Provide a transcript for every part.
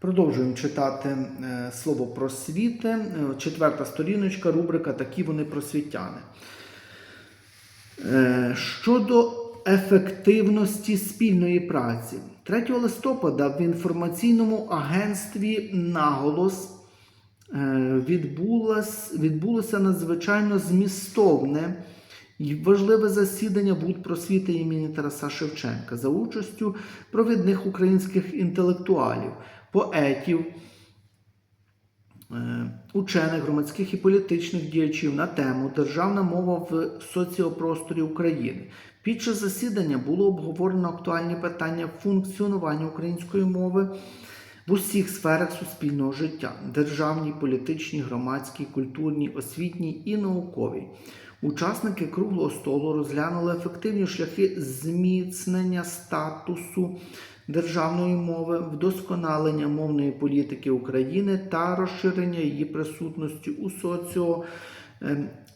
Продовжуємо читати е, слово просвіти. Е, Четверта сторіночка, рубрика Такі вони просвітяни. Е, Щодо ефективності спільної праці, 3 листопада в інформаційному агентстві Наголос відбулось, відбулося надзвичайно змістовне і важливе засідання вуд просвіти імені Тараса Шевченка за участю провідних українських інтелектуалів, поетів, е, учених, громадських і політичних діячів на тему Державна мова в соціопросторі України. Під час засідання було обговорено актуальні питання функціонування української мови в усіх сферах суспільного життя: державній, політичній, громадській, культурній, освітній і науковій. Учасники круглого столу розглянули ефективні шляхи зміцнення статусу державної мови, вдосконалення мовної політики України та розширення її присутності у соціо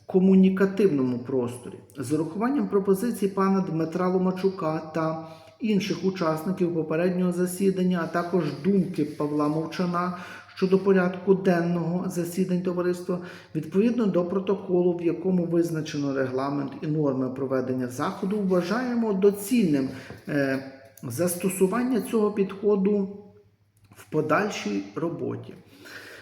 комунікативному просторі. З урахуванням пропозицій пана Дмитра Ломачука та інших учасників попереднього засідання, а також думки Павла Мовчана щодо порядку денного засідань товариства, відповідно до протоколу, в якому визначено регламент і норми проведення заходу, вважаємо доцільним е, застосування цього підходу в подальшій роботі.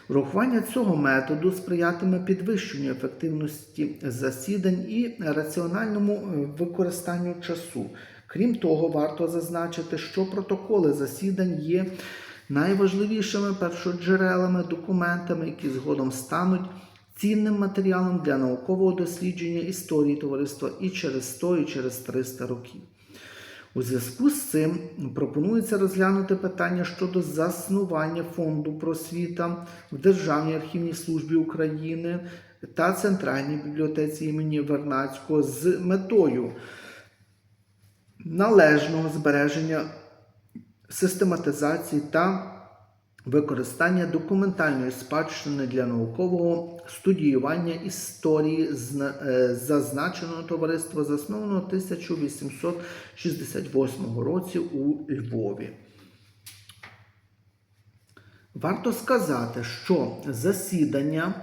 Врахування цього методу сприятиме підвищенню ефективності засідань і раціональному е, використанню часу. Крім того, варто зазначити, що протоколи засідань є найважливішими першоджерелами, документами, які згодом стануть цінним матеріалом для наукового дослідження історії товариства і через 100, і через 300 років. У зв'язку з цим пропонується розглянути питання щодо заснування фонду просвіта в Державній архівній службі України та Центральній бібліотеці імені Вернацького з метою належного збереження систематизації та використання документальної спадщини для наукового студіювання історії е, зазначеного товариства, заснованого 1868 році у Львові. Варто сказати, що засідання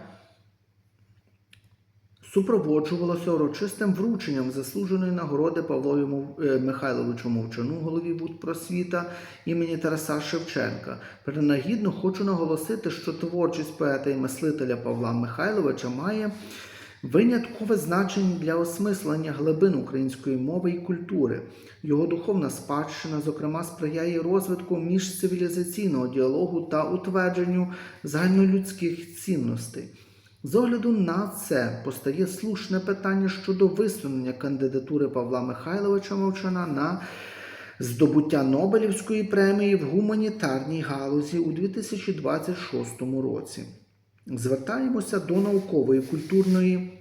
супроводжувалося урочистим врученням заслуженої нагороди Павлові е, Михайловичу Мовчану, голові Вуд просвіта імені Тараса Шевченка. Принагідно хочу наголосити, що творчість поета і мислителя Павла Михайловича має виняткове значення для осмислення глибин української мови і культури. Його духовна спадщина, зокрема, сприяє розвитку міжцивілізаційного діалогу та утвердженню загальнолюдських цінностей. З огляду на це постає слушне питання щодо висунення кандидатури Павла Михайловича Мовчана на здобуття Нобелівської премії в гуманітарній галузі у 2026 році. Звертаємося до наукової, культурної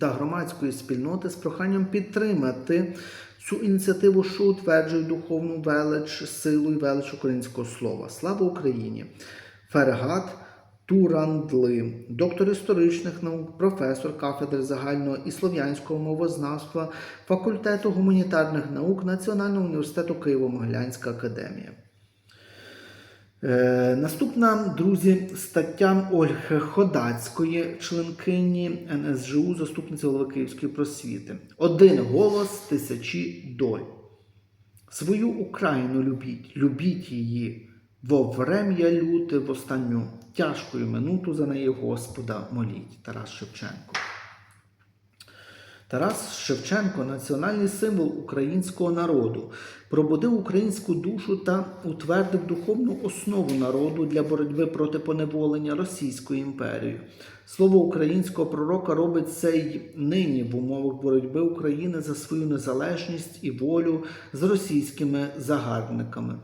та громадської спільноти з проханням підтримати цю ініціативу, що утверджує духовну велич, силу і велич українського слова. Слава Україні! Фергат Турандли, доктор історичних наук, професор кафедри загального і слов'янського мовознавства факультету гуманітарних наук Національного університету Києво-Могилянська академія. Е, наступна, друзі, стаття Ольги Ходацької, членкині НСЖУ, заступниці голови Київської просвіти. Один голос тисячі доль. Свою Україну любіть, любіть її, во врем'я люте в останню тяжкою минуту за неї Господа моліть. Тарас Шевченко. Тарас Шевченко національний символ українського народу, пробудив українську душу та утвердив духовну основу народу для боротьби проти поневолення Російською імперією. Слово українського пророка робить це й нині в умовах боротьби України за свою незалежність і волю з російськими загарбниками.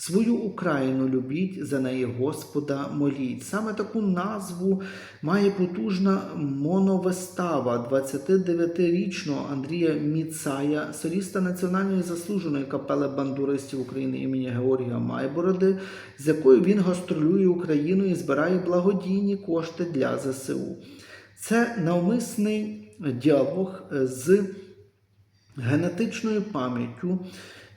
Свою Україну любіть, за неї Господа моліть. Саме таку назву має потужна моновистава 29-річного Андрія Міцая, соліста Національної заслуженої капели бандуристів України імені Георгія Майбороди, з якою він гастролює Україною і збирає благодійні кошти для ЗСУ. Це навмисний діалог з генетичною пам'яттю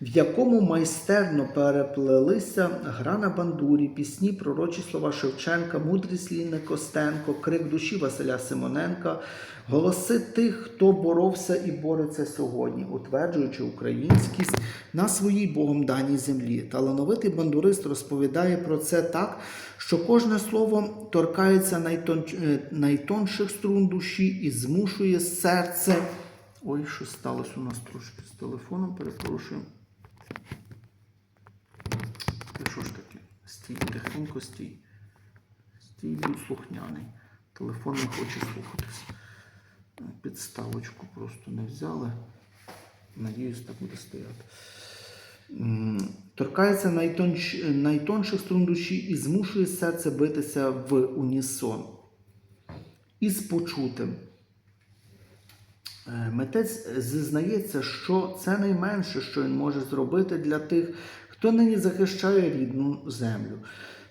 в якому майстерно переплелися гра на бандурі, пісні, пророчі слова Шевченка, мудрість Ліни Костенко, крик душі Василя Симоненка, голоси тих, хто боровся і бореться сьогодні, утверджуючи українськість на своїй Богом даній землі. Талановитий бандурист розповідає про це так, що кожне слово торкається найтон... е, найтонших струн душі і змушує серце. Ой, що сталося у нас трошки з телефоном, перепрошую. Та що ж таке? Стій, тихенько стій. Стій, будь слухняний. Телефон не хоче слухатись. Підставочку просто не взяли. Надіюсь, так буде стояти. Торкається найтонш... найтонших струн душі і змушує серце битися в унісон. Із почутим. Е, Митець зізнається, що це найменше, що він може зробити для тих, хто нині захищає рідну землю.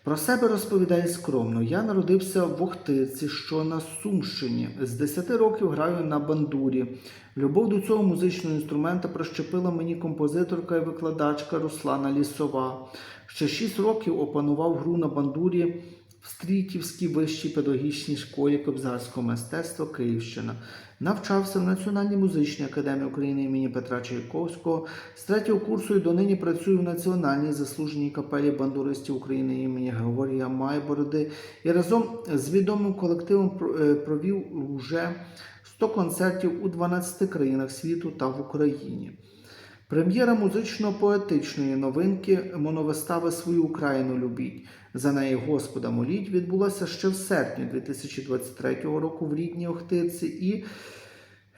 Про себе розповідає скромно. Я народився в Охтирці, що на Сумщині. З 10 років граю на бандурі. Любов до цього музичного інструмента прищепила мені композиторка і викладачка Руслана Лісова. Ще 6 років опанував гру на бандурі в Стрітівській вищій педагогічній школі кобзарського мистецтва Київщина. Навчався в Національній музичній академії України імені Петра Чайковського. З третього курсу і донині працюю в Національній заслуженій капелі бандуристів України імені Григорія Майбороди і разом з відомим колективом е, провів вже 100 концертів у 12 країнах світу та в Україні. Прем'єра музично-поетичної новинки моновистави Свою Україну любіть. За неї Господа моліть відбулася ще в серпні 2023 року в рідній Охтирці і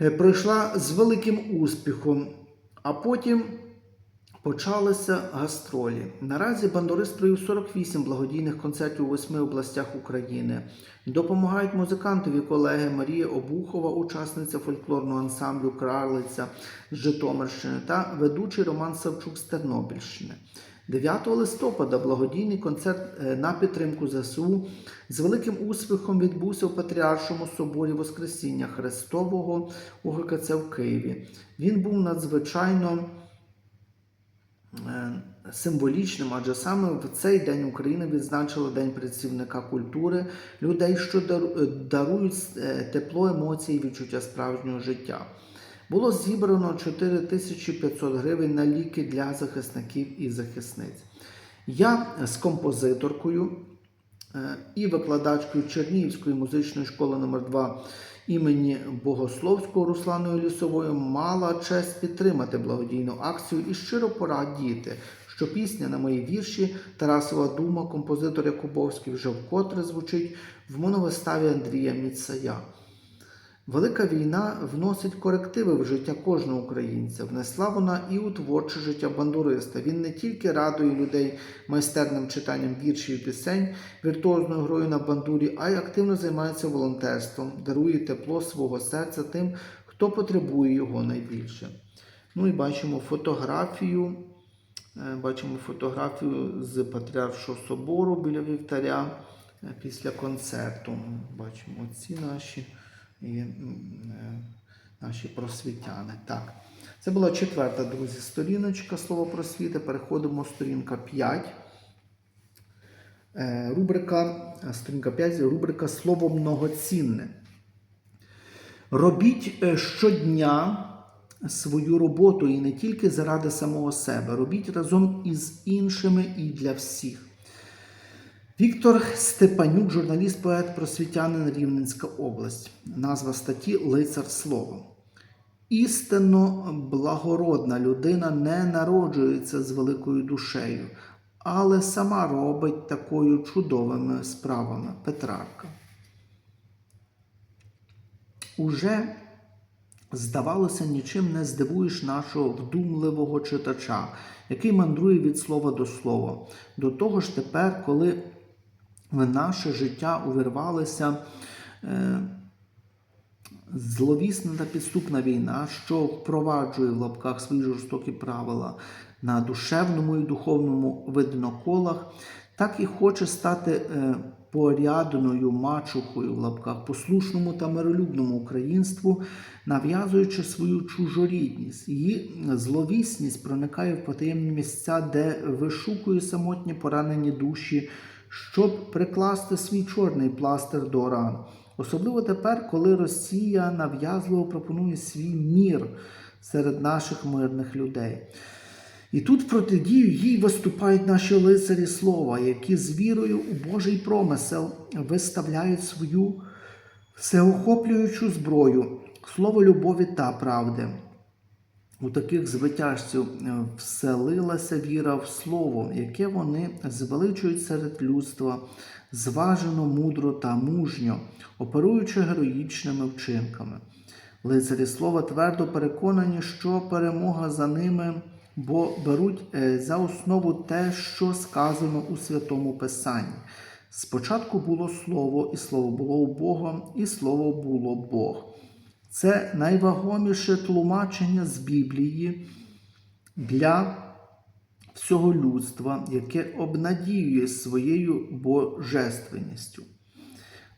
е, пройшла з великим успіхом. А потім почалися гастролі. Наразі бандурист провів 48 благодійних концертів у восьми областях України. Допомагають музикантові колеги Марія Обухова, учасниця фольклорного ансамблю Кралиця з Житомирщини та ведучий Роман Савчук з Тернопільщини. 9 листопада благодійний концерт е, на підтримку ЗСУ з великим успіхом відбувся у Патріаршому соборі Воскресіння Христового у ГКЦ в Києві. Він був надзвичайно е, символічним, адже саме в цей день Україна відзначила День працівника культури, людей, що е, дарують тепло емоцій і відчуття справжнього життя. Було зібрано 4500 гривень на ліки для захисників і захисниць. Я з композиторкою е, і викладачкою Чернігівської музичної школи номер 2 імені Богословського Русланою Лісовою мала честь підтримати благодійну акцію і щиро порадіти, що пісня на мої вірші Тарасова дума, композитор Якубовський вже вкотре звучить в моновиставі Андрія Міцая. Велика війна вносить корективи в життя кожного українця. Внесла вона і у творче життя бандуриста. Він не тільки радує людей майстерним читанням віршів і пісень, віртуозною грою на бандурі, а й активно займається волонтерством, дарує тепло свого серця тим, хто потребує його найбільше. Ну і бачимо фотографію. е, Бачимо фотографію з Патріаршого собору біля вівтаря е, після концерту. Бачимо ці наші і е, наші просвітяни. Так, це була четверта, друзі, сторіночка слово просвіти. Переходимо сторінка 5. Е, Рубрика, е, сторінка 5, рубрика Слово многоцінне. Робіть щодня свою роботу і не тільки заради самого себе. Робіть разом із іншими і для всіх. Віктор Степанюк, журналіст, поет, просвітянин Рівненська область. Назва статті Лицар Слово. Істинно благородна людина не народжується з великою душею, але сама робить такою чудовими справами Петрарка. Уже, здавалося, нічим не здивуєш нашого вдумливого читача, який мандрує від слова до слова. До того ж, тепер, коли в наше життя увірвалися е, зловісна та підступна війна, що впроваджує в лапках свої жорстокі правила на душевному і духовному видноколах, так і хоче стати е, порядною мачухою в лапках, послушному та миролюбному українству, нав'язуючи свою чужорідність. Її зловісність проникає в потаємні місця, де вишукує самотні поранені душі, щоб прикласти свій чорний пластир до ран. Особливо тепер, коли Росія нав'язливо пропонує свій мір серед наших мирних людей. І тут протидію їй виступають наші лицарі слова, які з вірою у Божий промисел виставляють свою всеохоплюючу зброю, слово любові та правди. У таких звитяжців е, вселилася віра в слово, яке вони звеличують серед людства, зважено, мудро та мужньо, оперуючи героїчними вчинками. Лицарі слова твердо переконані, що перемога за ними, бо беруть е, за основу те, що сказано у Святому Писанні. Спочатку було Слово, і Слово було у Бога, і Слово було Бог. Це найвагоміше тлумачення з Біблії для всього людства, яке обнадіює своєю божественністю.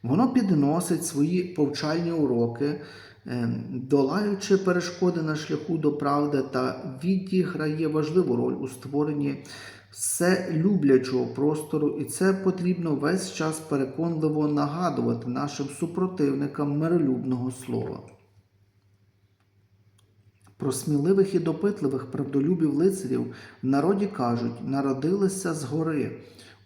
Воно підносить свої повчальні уроки, е, долаючи перешкоди на шляху до правди та відіграє важливу роль у створенні вселюблячого простору, і це потрібно весь час переконливо нагадувати нашим супротивникам миролюбного слова. Про сміливих і допитливих правдолюбів лицарів в народі кажуть, народилися згори,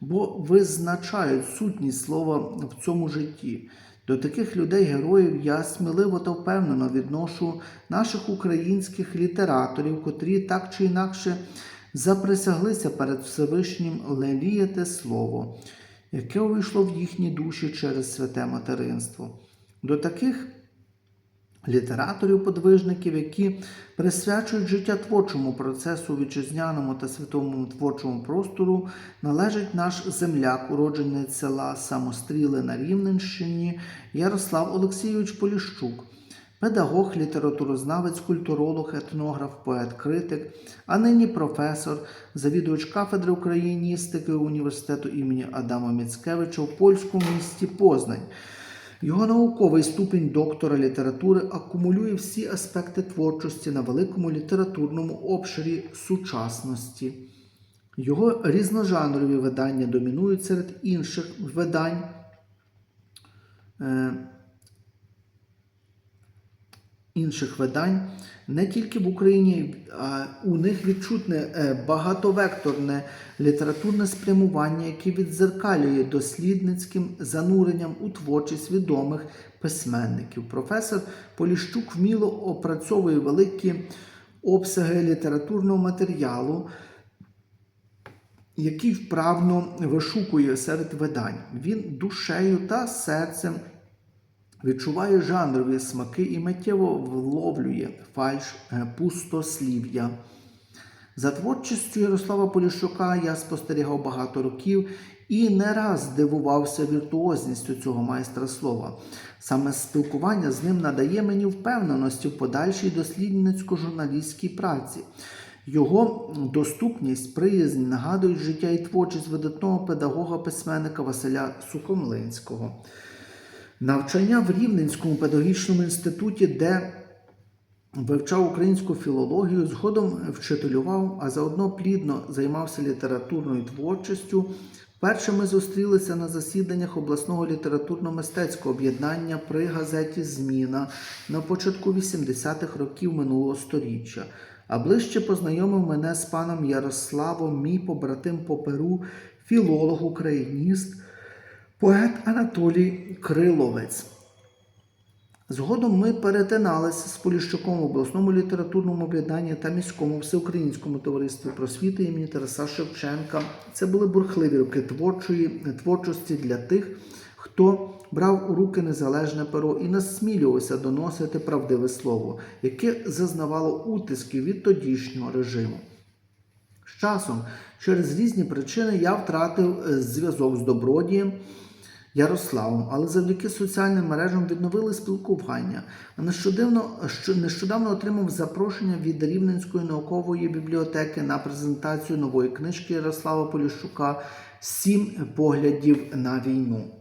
бо визначають сутність слова в цьому житті. До таких людей, героїв, я сміливо та впевнено відношу наших українських літераторів, котрі так чи інакше заприсяглися перед Всевишнім леліяти слово, яке увійшло в їхні душі через святе материнство. До таких літераторів-подвижників, які присвячують життя творчому процесу вітчизняному та світовому творчому простору, належить наш земляк, уродженець села Самостріли на Рівненщині Ярослав Олексійович Поліщук. Педагог, літературознавець, культуролог, етнограф, поет, критик, а нині професор, завідувач кафедри україністики університету імені Адама Міцкевича в польському місті Познань. Його науковий ступінь доктора літератури акумулює всі аспекти творчості на великому літературному обширі сучасності. Його різножанрові видання домінують серед інших видань. Інших видань не тільки в Україні, а у них відчутне е, багатовекторне літературне спрямування, яке відзеркалює дослідницьким зануренням у творчість відомих письменників. Професор Поліщук вміло опрацьовує великі обсяги літературного матеріалу, який вправно вишукує серед видань. Він душею та серцем відчуває жанрові смаки і миттєво вловлює фальш е, пустослів'я. За творчістю Ярослава Поліщука я спостерігав багато років і не раз дивувався віртуозністю цього майстра слова. Саме спілкування з ним надає мені впевненості в подальшій дослідницько-журналістській праці. Його доступність, приязнь нагадують життя і творчість видатного педагога-письменника Василя Сухомлинського. Навчання в Рівненському педагогічному інституті, де вивчав українську філологію, згодом вчителював, а заодно плідно займався літературною творчістю. Перше ми зустрілися на засіданнях обласного літературно-мистецького об'єднання при газеті Зміна на початку 80-х років минулого століття. А ближче познайомив мене з паном Ярославом, мій побратим по Перу, філолог, україніст, поет Анатолій Криловець. Згодом ми перетиналися з Поліщуком в обласному літературному об'єднанні та міському всеукраїнському товаристві просвіти імені Тараса Шевченка. Це були бурхливі роки творчої творчості для тих, хто брав у руки незалежне перо і насмілювався доносити правдиве слово, яке зазнавало утисків від тодішнього режиму. З часом, через різні причини, я втратив е, зв'язок з добродієм. Ярославом, але завдяки соціальним мережам відновили спілкування. Нещодавно, що нещодавно отримав запрошення від Рівненської наукової бібліотеки на презентацію нової книжки Ярослава Поліщука Сім поглядів на війну.